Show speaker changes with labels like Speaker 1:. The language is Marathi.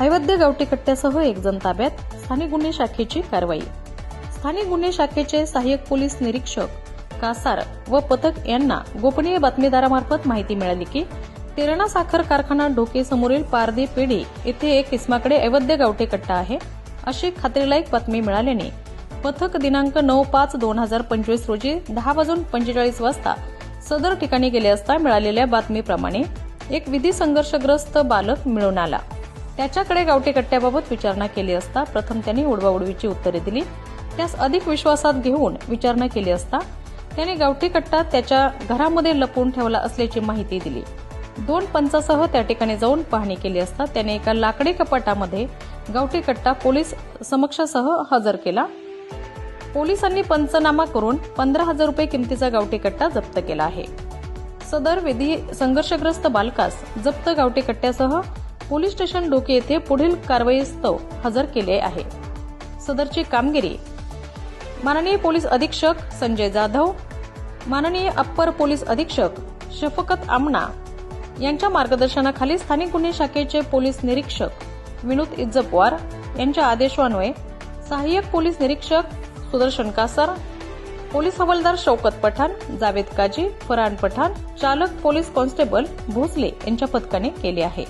Speaker 1: अवैध गावठी कट्ट्यासह एक जण ताब्यात स्थानिक गुन्हे शाखेची कारवाई. स्थानिक गुन्हे शाखेचे सहाय्यक पोलीस निरीक्षक कासार व पथक यांना गोपनीय बातमीदारामार्फत माहिती मिळाली की तेरणा साखर कारखाना ढोके समोरील पारदी पेढी येथे एक किस्माकडे अवैध गावठी कट्टा आहे अशी खात्रीलायक बातमी मिळाल्याने पथक दिनांक नऊ पाच दोन हजार पंचवीस रोजी दहा वाजून पंचेचाळीस वाजता सदर ठिकाणी गेले असता मिळालेल्या बातमीप्रमाणे एक विधी संघर्षग्रस्त बालक मिळून आला. त्याच्याकडे गावठी कट्ट्याबाबत विचारणा केली असता प्रथम त्यांनी उडवाउडवीची उत्तरे दिली. त्यास अधिक विश्वासात घेऊन विचारणा केली असता त्याने गावठी कट्टा त्याच्या घरामध्ये लपवून ठेवला असल्याची माहिती दिली. दोन पंचासह त्या ठिकाणी जाऊन पाहणी केली असता त्याने एका लाकडी कपाटामध्ये गावठी कट्टा पोलीस समक्षासह हजर केला. पोलिसांनी पंचनामा करून पंधरा हजार रुपये किमतीचा गावठी कट्टा जप्त केला आहे. सदर विधी संघर्षग्रस्त बालकास जप्त गावठी कट्ट्यासह पोलीस स्टेशन डोके येथे पुढील कारवाईस्तव हजर केले आहे. सदरची कामगिरी. माननीय पोलीस अधीक्षक संजय जाधव माननीय अप्पर पोलीस अधीक्षक शफकत आमना यांच्या मार्गदर्शनाखाली स्थानिक गुन्हे शाखेचे पोलीस निरीक्षक विनोद इज्जपवार यांच्या आदेशान्वये सहाय्यक पोलीस निरीक्षक सुदर्शन कासार पोलीस हवालदार शौकत पठाण जावेद काजी फरहान पठाण चालक पोलीस कॉन्स्टेबल भोसले यांच्या पथकाने केले आहे.